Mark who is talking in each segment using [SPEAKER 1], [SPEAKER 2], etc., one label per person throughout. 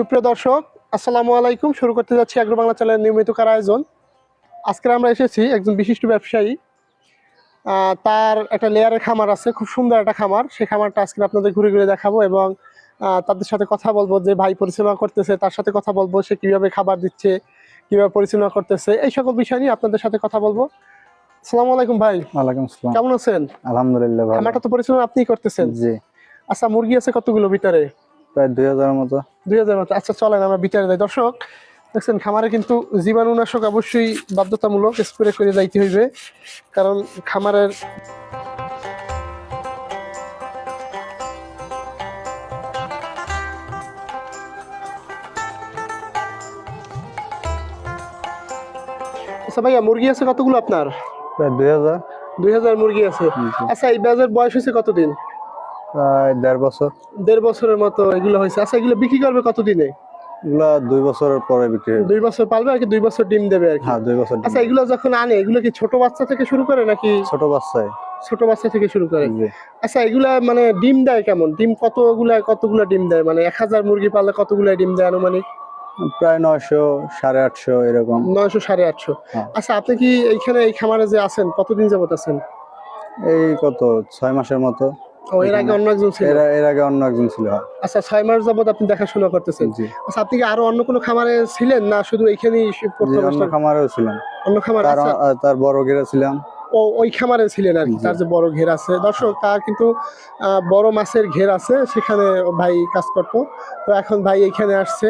[SPEAKER 1] সুপ্রিয় দর্শক আসসালামু আলাইকুম। শুরু করতে যাচ্ছি আগ্রো বাংলা চ্যানেলের নিয়মিত কার আয়োজন। আজকে আমরা এসেছি একজন বিশিষ্ট ব্যবসায়ী। তার একটা লেয়ারের খামার আছে খুব সুন্দর একটা খামার। সেই খামারটা আজকে আপনাদের ঘুরে ঘুরে দেখাবো এবং তাদের সাথে কথা বলব যে ভাই পরিচালনা করতেছে তার সাথে কথা বলব সে কীভাবে খাবার দিচ্ছে কীভাবে পরিচালনা করতেছে। এই সকল বিষয় নিয়ে আপনাদের সাথে কথা বলব। আসসালামু আলাইকুম ভাই।
[SPEAKER 2] ওয়ালাইকুম আসসালাম।
[SPEAKER 1] কেমন আছেন?
[SPEAKER 2] আলহামদুলিল্লাহ
[SPEAKER 1] খামারটা তো পরিচালনা আপনিই করতেছেন।
[SPEAKER 2] জি।
[SPEAKER 1] আচ্ছা মুরগি আছে কতগুলো ভিতরে?
[SPEAKER 2] প্রায় দুই হাজারের মতো।
[SPEAKER 1] দুই হাজার মতো। আচ্ছা চলেন আমরা বিচারে যাই। দর্শক দেখছেন খামারে কিন্তু জীবাণুনাশক অবশ্যই বাধ্যতামূলক স্প্রে করে যাইতে হইবে কারণ খামারের আচ্ছা ভাইয়া মুরগি আছে কতগুলো আপনার?
[SPEAKER 2] প্রায় দুই হাজার।
[SPEAKER 1] দুই হাজার মুরগি আছে। আচ্ছা এই ব্যাজের বয়স হয়েছে কতদিন?
[SPEAKER 2] প্রায় দেড় বছর।
[SPEAKER 1] দেড় বছরের মতো এগুলো হয়েছে। আচ্ছা এগুলো বিক্রি করবে কতদিনে?
[SPEAKER 2] এগুলা দুই বছরের পরে বিক্রি হবে।
[SPEAKER 1] দুই বছর পালবে আর কি? দুই বছর ডিম দেবে আর কি?
[SPEAKER 2] হ্যাঁ দুই বছর
[SPEAKER 1] আচ্ছা এগুলো যখন আনে এগুলো কি ছোট বাচ্চা থেকে শুরু করে নাকি?
[SPEAKER 2] ছোট বাচ্চায়
[SPEAKER 1] ছোট বাচ্চা থেকে শুরু করে। আচ্ছা এগুলা মানে ডিম দেয় কেমন? ডিম কতগুলা কতগুলা ডিম দেয়? মানে এক হাজার মুরগি পাললে কতগুলা ডিম দেয় আনুমানিক?
[SPEAKER 2] প্রায় নয়শো সাড়ে আটশো এরকম।
[SPEAKER 1] নয়শো সাড়ে আটশো।
[SPEAKER 2] হ্যাঁ।
[SPEAKER 1] আচ্ছা আপনি কি এইখানে এই খামারে যে আছেন কতদিন যাবত আছেন?
[SPEAKER 2] এই কত ছয় মাসের মতো।
[SPEAKER 1] এর আগে অন্য একজন ছিল?
[SPEAKER 2] এর আগে অন্য একজন ছিল হ্যাঁ।
[SPEAKER 1] আচ্ছা ছয় মাস যাবত আপনি দেখাশোনা করতেছেন। আচ্ছা আপনি কি আরও অন্য কোনো খামারে ছিলেন না শুধু এইখানেই প্রথম
[SPEAKER 2] অন্য খামারেও ছিলাম।
[SPEAKER 1] অন্য খামার
[SPEAKER 2] তার
[SPEAKER 1] আচ্ছা।
[SPEAKER 2] বড় গেড়ে ছিলাম।
[SPEAKER 1] ও ওই খামারে ছিলেন আর তার যে বড় ঘের আছে। দর্শক তার কিন্তু বড় মাছের ঘের আছে সেখানে ভাই কাজ করতো। তো এখন ভাই এইখানে আসছে।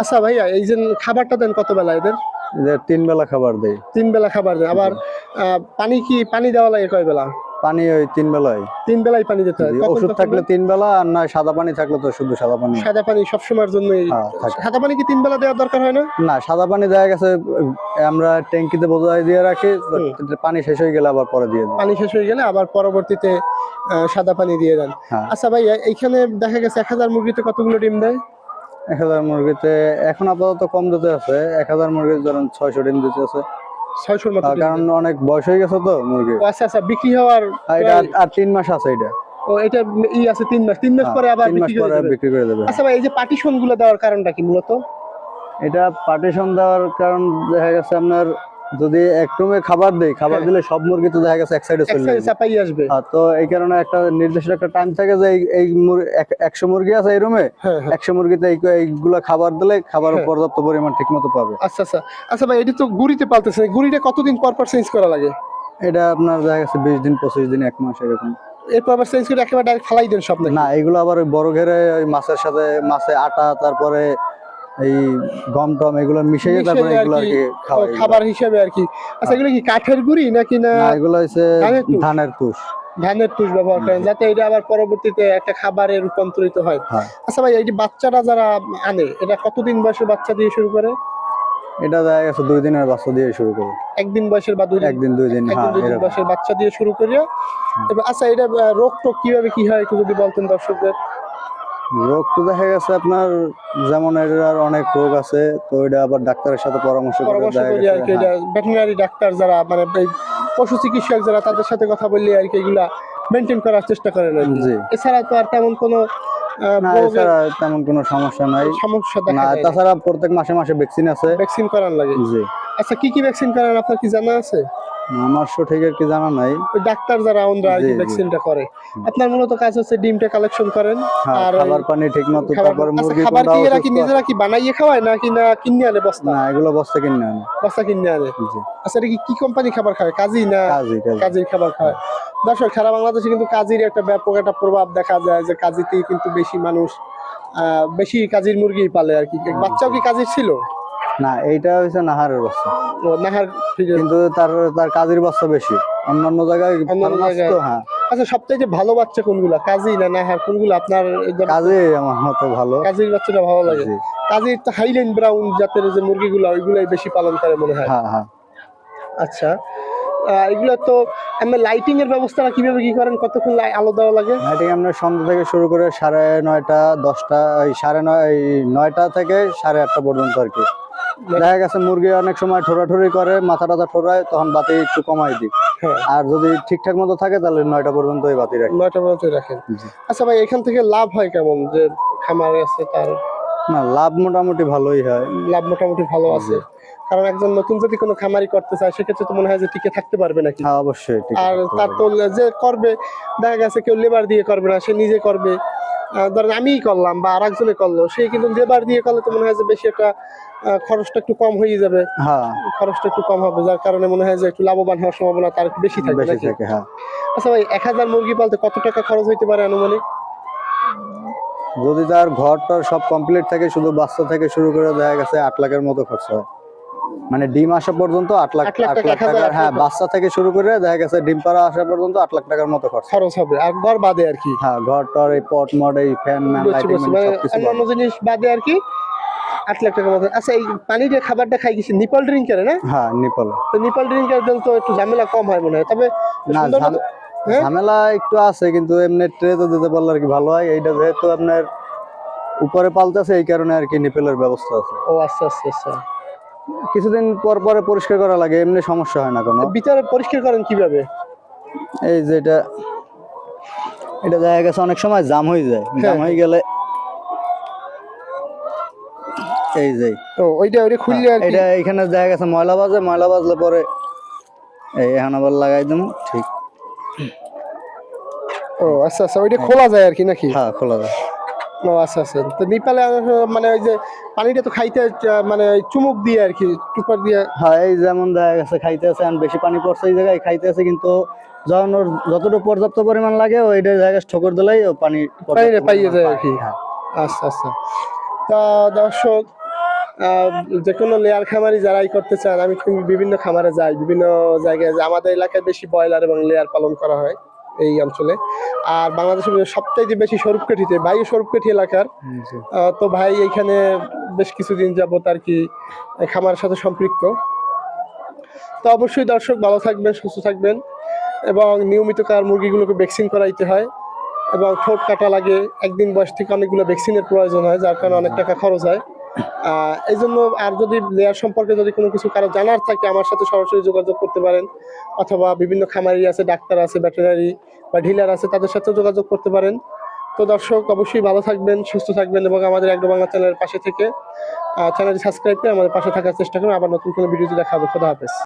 [SPEAKER 1] আচ্ছা ভাইয়া এই যে খাবারটা দেন কত বেলা এদের?
[SPEAKER 2] তিন বেলা খাবার দেয়।
[SPEAKER 1] তিন বেলা খাবার দেয়। আবার পানি কি পানি দেওয়া লাগে কয় বেলা?
[SPEAKER 2] পানি ওই তিন বেলায়।
[SPEAKER 1] তিন বেলায় পানি দিতে হয়।
[SPEAKER 2] ওষুধ থাকলে তিন বেলা আর না সাদা পানি থাকলে তো শুধু সাদা পানি।
[SPEAKER 1] সাদা পানি সবসময়ের জন্য
[SPEAKER 2] হ্যাঁ,
[SPEAKER 1] সাদা পানি কি তিন বেলা দেওয়ার দরকার হয় না?
[SPEAKER 2] না সাদা পানি দেখা গেছে আমরা ট্যাঙ্কিতে বোঝাই দিয়ে রাখি পানি শেষ হয়ে গেলে আবার পরে দিয়ে দিই
[SPEAKER 1] পানি শেষ হয়ে গেলে আবার পরবর্তীতে সাদা পানি দিয়ে দেন।
[SPEAKER 2] হ্যাঁ।
[SPEAKER 1] আচ্ছা ভাই এইখানে দেখা গেছে এক হাজার মুরগিতে কতগুলো ডিম দেয়?
[SPEAKER 2] এক হাজার মুরগিতে এখন আপাতত কম দিতে আছে। এক হাজার মুরগি ধরেন ছয়শো ডিম দিতে আছে।
[SPEAKER 1] ছয়শোর মতো
[SPEAKER 2] কারণ অনেক বয়স হয়ে গেছে তো মুরগি।
[SPEAKER 1] আচ্ছা আচ্ছা বিক্রি হওয়ার
[SPEAKER 2] এটা আর- তিন মাস আছে এটা।
[SPEAKER 1] ও এটা ই আছে তিন মাস। তিন মাস
[SPEAKER 2] হ্যাঁ,
[SPEAKER 1] পরে আবার বিক্রি করে দেবে। আচ্ছা ভাই এই যে পার্টিশনগুলো দেওয়ার কারণটা কি মূলত?
[SPEAKER 2] এটা পার্টিশন দেওয়ার কারণ দেখা গেছে আপনার যদি এক রুমে খাবার দেই খাবার
[SPEAKER 1] হ্যাঁ।
[SPEAKER 2] দিলে সব মুরগি তো দেখা গেছে এক সাইডে চলে যাবে।
[SPEAKER 1] চাপাই আসবে।
[SPEAKER 2] আর তো এই কারণে একটা নির্দিষ্ট একটা টাইম থাকে যে এই- এই মুর- এক- একশো মুরগি আছে এই রুমে
[SPEAKER 1] হ্যাঁ হ্যাঁ।
[SPEAKER 2] একশো মুরগিতে এই- এইগুলা খাবার দিলে খাবার
[SPEAKER 1] হ্যাঁ।
[SPEAKER 2] পর্যাপ্ত পরিমাণ ঠিক মতো পাবে।
[SPEAKER 1] আচ্ছা আচ্ছা। আচ্ছা ভাই এটি তো গুড়িতে পালতেছে। গুড়িটা কতদিন পর পর চেঞ্জ করা লাগে?
[SPEAKER 2] এটা আপনার দেখা গেছে বিশ দিন পঁচিশ দিন এক মাস এরকম।
[SPEAKER 1] এরপর আবার চেঞ্জ করে একেবারে ডাইরেক্ট ফালাই দেন সব
[SPEAKER 2] না এগুলো আবার বড় ঘেরে ওই মাছের সাথে মাছে আটা তারপরে এই গম টম এগুলো মিশিয়ে তারপরে এগুলো আর
[SPEAKER 1] কি। খাবার হিসাবে আর কি। আচ্ছা এগুলো কি কাঠের গুড়ি নাকি না
[SPEAKER 2] এগুলো হচ্ছে
[SPEAKER 1] ধানের তুষ?
[SPEAKER 2] ধানের তুষ।
[SPEAKER 1] ব্যবহার করেন যাতে এটা আবার পরবর্তীতে একটা খাবারে রূপান্তরিত হয়। আচ্ছা ভাই এই যে বাচ্চারা যারা আনে এটা কতদিন বয়সের বাচ্চা দিয়ে শুরু করে?
[SPEAKER 2] এটা দেখা গেছে দুই দিনের বাচ্চা দিয়ে শুরু করে।
[SPEAKER 1] একদিন বয়সের বা দুই
[SPEAKER 2] একদিন দুই দিন হ্যাঁ
[SPEAKER 1] দুই দিন বয়সের বাচ্চা দিয়ে শুরু করিয়া আচ্ছা এটা রোগ টোগ কীভাবে কি হয় একটু যদি বলতেন দর্শকদের।
[SPEAKER 2] রোগ তো দেখা গেছে আপনার যেমন এটার অনেক রোগ আছে তো এটা আবার ডাক্তারের সাথে পরামর্শ
[SPEAKER 1] এটা
[SPEAKER 2] হ্যাঁ,
[SPEAKER 1] ভেটেরিনারি ডাক্তার যারা মানে পশু চিকিৎসক যারা তাদের সাথে কথা বললে আর কি এগুলা মেনটেন করার চেষ্টা করেন।
[SPEAKER 2] জি।
[SPEAKER 1] এছাড়া তো আর তেমন কোনো
[SPEAKER 2] তেমন কোনো সমস্যা নাই।
[SPEAKER 1] সমস্যা
[SPEAKER 2] না তাছাড়া প্রত্যেক মাসে মাসে ভ্যাকসিন আছে।
[SPEAKER 1] ভ্যাকসিন করার লাগে।
[SPEAKER 2] জি।
[SPEAKER 1] আচ্ছা কি কি ভ্যাকসিন করান আপনার কি জানা আছে?
[SPEAKER 2] আমার সঠিক আর কি জানা নাই।
[SPEAKER 1] ডাক্তার যারা ওনরা
[SPEAKER 2] জি,
[SPEAKER 1] ভ্যাকসিনটা করে। আপনার মূলত কাজ হচ্ছে ডিমটা কালেকশন করেন
[SPEAKER 2] হ্যাঁ,
[SPEAKER 1] আর
[SPEAKER 2] খাবার পানি ঠিক মতো
[SPEAKER 1] খাবার
[SPEAKER 2] তারপর
[SPEAKER 1] আচ্ছা,
[SPEAKER 2] মুরগি
[SPEAKER 1] খাবার কি এরা কি নিজেরা কি বানাইয়ে খাওয়ায় নাকি না কিনে আনে বস্তা?
[SPEAKER 2] না এগুলো বস্তা কিনে আনে।
[SPEAKER 1] বস্তা কিনে আনে? আচ্ছা এটা কি কি কোম্পানি খাবার খায়? কাজী না কাজীর খাবার খায়? দর্শক সারা বাংলাদেশে কিন্তু কাজীর একটা ব্যাপক একটা প্রভাব দেখা যায় যে কাজীতেই কিন্তু বেশি মানুষ আহ, বেশি কাজীর মুরগি পালে আর কি। বাচ্চাও কি কাজীর ছিল?
[SPEAKER 2] না এইটা হচ্ছে নাহারের বস্তা।
[SPEAKER 1] নাহার
[SPEAKER 2] কিন্তু তার তার কাজের বস্তা বেশি। অন্যান্য জায়গায় তো হ্যাঁ।
[SPEAKER 1] আচ্ছা সবথেকে ভালো বাচ্চা কোনগুলা? কাজী না নাহার? কোনগুলো আপনার
[SPEAKER 2] আমার মতো ভালো।
[SPEAKER 1] কাজীর বাচ্চাটা ভালো লাগে।
[SPEAKER 2] জি।
[SPEAKER 1] কাজীর তো হাইল্যান্ড ব্রাউন জাতের যে মুরগিগুলো ওইগুলাই বেশি পালন করে মনে হয়।
[SPEAKER 2] হ্যাঁ হ্যাঁ।
[SPEAKER 1] আচ্ছা। এগুলো তো আমরা লাইটিং এর ব্যবস্থাটা কীভাবে কি করেন? কতক্ষণ লাই- আলো দেওয়া লাগে?
[SPEAKER 2] লাইটিং আমরা সন্ধ্যা থেকে শুরু করে সাড়ে নয়টা দশটা সাড়ে নয় এই নয়টা থেকে সাড়ে আটটা পর্যন্ত আর কি। দেখা গেছে মুরগি অনেক সময় ঠোরাঠুরি করে মাথা টাথা ঠোরায় তখন বাতি একটু কমাই দিই।
[SPEAKER 1] হ্যাঁ।
[SPEAKER 2] আর যদি ঠিকঠাক মতো থাকে তাহলে নয়টা পর্যন্তই বাতি রাখি।
[SPEAKER 1] নয়টা পর্যন্ত রাখেন। আচ্ছা ভাই এখান থেকে লাভ হয় কেমন? যে খামার আছে তার
[SPEAKER 2] না লাভ মোটামুটি ভালোই হয়।
[SPEAKER 1] লাভ মোটামুটি ভালো আছে। কারণ একজন নতুন যদি কোনো খামারি করতে চায় সেক্ষেত্রে তো মনে হয় যে টিকে থাকতে পারবে নাকি?
[SPEAKER 2] হ্যাঁ অবশ্যই ঠিক
[SPEAKER 1] আর তার তো যে করবে দেখা গেছে কেউ লেবার দিয়ে করবে না সে নিজে করবে। ধরেন আমিই করলাম বা আর একজনে করল সে কিন্তু লেবার দিয়ে করলে তো মনে হয় যে বেশি একটা খরচটা একটু কম হয়ে যাবে।
[SPEAKER 2] হ্যাঁ।
[SPEAKER 1] খরচটা একটু কম হবে যার কারণে মনে হয় যে একটু লাভবান হওয়ার সম্ভাবনা তার বেশি থাকবে
[SPEAKER 2] বেশি থাকে হ্যাঁ।
[SPEAKER 1] আচ্ছা ভাই এক হাজার মুরগি পালতে কত টাকা খরচ হইতে পারে আনুমানিক?
[SPEAKER 2] যদি তার ঘরটা সব কমপ্লিট থাকে শুধু বাচ্চা থেকে শুরু করে দেখা গেছে আট লাখের মতো খরচ হয়। মানে ডিম আসা পর্যন্ত আট লাখ
[SPEAKER 1] আট লাখ
[SPEAKER 2] টাকার হ্যাঁ। বাচ্চা থেকে শুরু করে দেখা গেছে ডিম পাড়া আসা পর্যন্ত আট লাখ টাকার মতো খরচ।
[SPEAKER 1] খরচ হবে। ঘর বাদে আর কি?
[SPEAKER 2] হ্যাঁ ঘর টর এই পট মড এই ফ্যান ম্যান লাইটিং
[SPEAKER 1] মানে
[SPEAKER 2] সবকিছু
[SPEAKER 1] অন্যান্য জিনিস বাদে আর কি আট লাখ টাকার মতো। আচ্ছা এই পানির খাবারটা খাই গেছি নিপল ড্রিঙ্কারে না?
[SPEAKER 2] হ্যাঁ নিপল
[SPEAKER 1] তো নিপল ড্রিঙ্কার তো একটু ঝামেলা কম হয় মনে হয়। তবে
[SPEAKER 2] না
[SPEAKER 1] হ্যাঁ?
[SPEAKER 2] ঝামেলা একটু আছে কিন্তু এমনি ট্রে তো দিতে পারলে আর কি ভালো হয়। এইটা যেহেতু আপনার উপরে পালতেছে এই কারণে আর কি নিপেলের ব্যবস্থা আছে।
[SPEAKER 1] ও আচ্ছা আচ্ছা আচ্ছা।
[SPEAKER 2] কিছুদিন পর পরে পরিষ্কার করা লাগে এমনি সমস্যা হয় না কোনো।
[SPEAKER 1] বিচারে পরিষ্কার করেন কীভাবে?
[SPEAKER 2] এই যে এটা এটা দেখা গেছে অনেক সময় জাম হয়ে যায়। জাম হয়ে গেলে এই যে।
[SPEAKER 1] ও ওইটা ওইটা খুললে আর
[SPEAKER 2] এটা এখানে দেখা গেছে ময়লা বাজে ময়লা বাজলে পরে এই এখন আবার লাগাই দেবো ঠিক।
[SPEAKER 1] ও আচ্ছা আচ্ছা ওইটা খোলা যায় আর কি নাকি?
[SPEAKER 2] হ্যাঁ খোলা যায়।
[SPEAKER 1] ও আচ্ছা আচ্ছা। তো নিপালে মানে ওই যে পানিটা তো খাইতে মানে চুমুক দিয়ে আর কি টুপার দিয়ে।
[SPEAKER 2] হ্যাঁ এই যেমন দেখা গেছে খাইতে আছে বেশি পানি পড়ছে এই জায়গায় খাইতে আছে কিন্তু যখন ওর যতটুকু পর্যাপ্ত পরিমাণ লাগে ওইটা জায়গায় ঠোকর দিলেই ও পানি
[SPEAKER 1] পানিটা পাইয়ে যায় আর কি।
[SPEAKER 2] হ্যাঁ।
[SPEAKER 1] আচ্ছা আচ্ছা। তা দর্শক আহ, যে কোনো লেয়ার খামারি যারাই করতে চান আমি বিভিন্ন খামারে যাই বিভিন্ন জায়গায় আমাদের এলাকায় বেশি ব্রয়লার এবং লেয়ার পালন করা হয়। এই অঞ্চলে। আর বাংলাদেশের সবচাইতে বেশি স্বরূপকাঠিতে ভাই স্বরূপকাঠি এলাকার তো ভাই এইখানে বেশ কিছুদিন যাবত আর কি এই খামারের সাথে সম্পৃক্ত। তো অবশ্যই দর্শক ভালো থাকবেন সুস্থ থাকবেন এবং নিয়মিত কার মুরগিগুলোকে ভ্যাকসিন করাইতে হয় এবং ঠোঁট কাটা লাগে। একদিন বয়স থেকে অনেকগুলো ভ্যাকসিনের প্রয়োজন হয় যার কারণে অনেক টাকা খরচ হয়। এই জন্য আর যদি লেয়ার সম্পর্কে যদি কোনো কিছু কারও জানার থাকে, আমার সাথে সরাসরি যোগাযোগ করতে পারেন। অথবা বিভিন্ন খামারি আছে, ডাক্তার আছে ব্যাটেনারি বা ঢিলার আছে, তাদের সাথে যোগাযোগ করতে পারেন। তো দর্শক, অবশ্যই ভালো থাকবেন, সুস্থ থাকবেন এবং আমাদের একদম বাংলা চ্যানেলের পাশে থেকে চ্যানেলটি সাবস্ক্রাইব করে আমাদের পাশে থাকার চেষ্টা করুন। আবার নতুন কোনো ভিডিওতে দেখাবো। খোদা হাফেজ।